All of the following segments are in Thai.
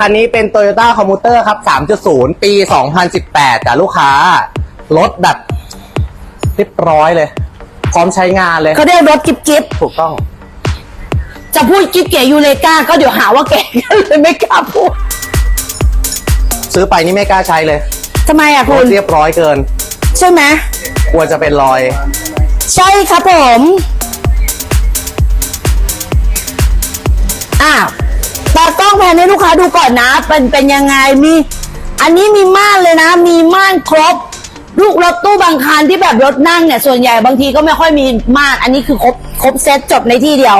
คันนี้เป็น Toyota Commuter ครับ 3.0 ปี 2018จ้ะลูกค้ารถแบบเรียบร้อยเลย พร้อมใช้งานเลย เขาเรียกรถกิบกิบถูกต้อง จะพูดกิบเก๋ยูเลกาก็เดี๋ยวหาว่าเก๋เลยไม่กล้าพูด ซื้อไปนี่ไม่กล้าใช้เลยทำไมอะรคุถณเรียบร้อยเกิน ใช่ไหม กลัวจะเป็นรอย ใช่ครับผม นให้ลูกค้าดูก่อนนะ เป็นเป็นยังไงมี อันนี้มีม่านเลยนะ มีม่านครบ ลูกรถตู้บางคันที่แบบรถนั่งเนี่ยส่วนใหญ่บางทีก็ไม่ค่อยมีม่าน อันนี้คือครบครบเซตจบในที่เดียว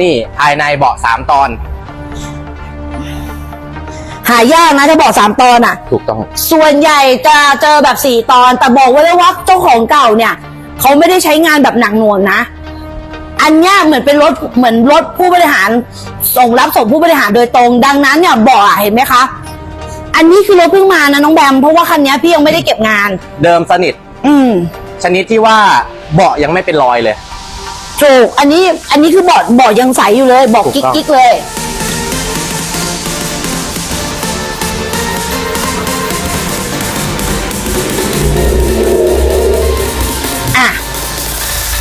นี่ภายในเบาะสามตอน หายากนะถ้าบอกสามตอนอะ ถูกต้อง ส่วนใหญ่จะเจอแบบสี่ตอน แต่บอกไว้เลยว่าเจ้าของเก่าเนี่ย เขาไม่ได้ใช้งานแบบหนักหน่วงนะ อันเนี้ยเหมือนเป็นรถเหมือนรถผู้บริหารส่งรับส่งผู้บริหารโดยตรง ดังนั้นเนี่ยเบอกเห็นไหมคะ อันนี้คือรถเพิ่งมานะน้องแบมเพราะว่าคันเนี้ยพี่ยังไม่ได้เก็บงาน เดิมสนิท อืมชนิดที่ว่าเบาะยังไม่เป็นรอยเลย ถูกอันนี้อันนี้คือเบาะเบาะยังใสอยู่เลยเบอกถูกิ๊กกต้อง กิ๊กเลย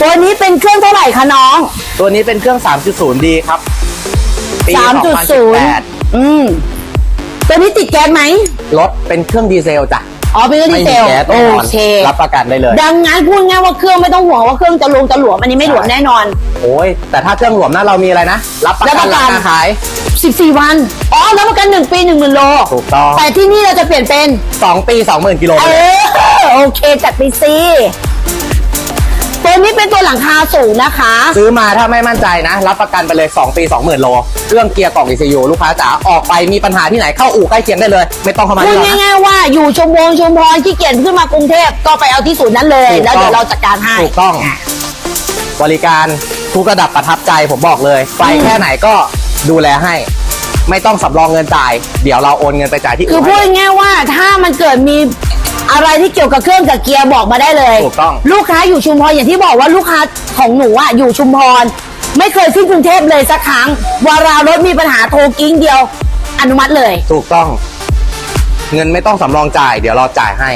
ตัวนี้เป็นเครื่องเท่าไหร่คะน้อง ตัวนี้เป็นเครื่อง 3.0D ครับปี3.0 2018อืม ตัวนี้ติดแก๊สไหม รถเป็นเครื่องดีเซลจ้ะอ๋อเป็นเครื่องไม่ดีเซมีลแก๊สโอแน่นอนเค รับประกันได้เลย ดังนั้นพูดง่ายว่าเครื่องไม่ต้องห่วงว่าเครื่องจะลงจะหลวมอันนี้ไม่หลวมแน่นอน โอ้ยแต่ถ้าเครื่องหลวมนะเรามีอะไรนะ รับประรับกัปนระกัราน คาขาย14 วัน อ๋อรับประกัน 1 ปี 1 0,000โล ถูกต้องแต่ที่นี่เราจะเปลี่ยนเป็น 2 ปี 20,000กิโลเออ โอเค จัดไปสิ ตัวนี้เป็นตัวหลังคาสูงนะคะ ซื้อมาถ้าไม่มั่นใจนะ รับประกันไปเลย 2 ปี 20,000 โล เครื่องเกียร์กล่อง ECU ลูกค้าจ๋าออกไปมีปัญหาที่ไหนเข้าอู่ใกล้เคียงได้เลย ไม่ต้องเข้ามาพูดที่เรานะ ง่ายๆว่าอยู่ชมวงชมพรที่เกียจขึ้นมากรุงเทพก็ไปเอาที่ศูนย์นั้นเลย ถูกแล้วต้องเดี๋ยวเราจัดการให้ ถูกต้อง บริการทุกระดับประทับใจผมบอกเลยไปแค่ไหนก็ดูแลให้ ไม่ต้องสำรองเงินจ่าย เดี๋ยวเราโอนเงินไปจ่ายที่คืออื่นพูดให้ ง่ายๆว่าถ้ามันเกิดมี อะไรที่เกี่ยวกับเครื่องกับเกียร์บอกมาได้เลย ถูกต้อง ลูกค้าอยู่ชุมพรอย่างที่บอกว่าลูกค้าของหนูอะอยู่ชุมพร ไม่เคยขึ้นกรุงเทพเลยสักครั้งวารารถมีปัญหาโทรกิ้งเดียว อนุมัติเลย ถูกต้อง เงินไม่ต้องสำรองจ่าย เดี๋ยวเราจ่ายให้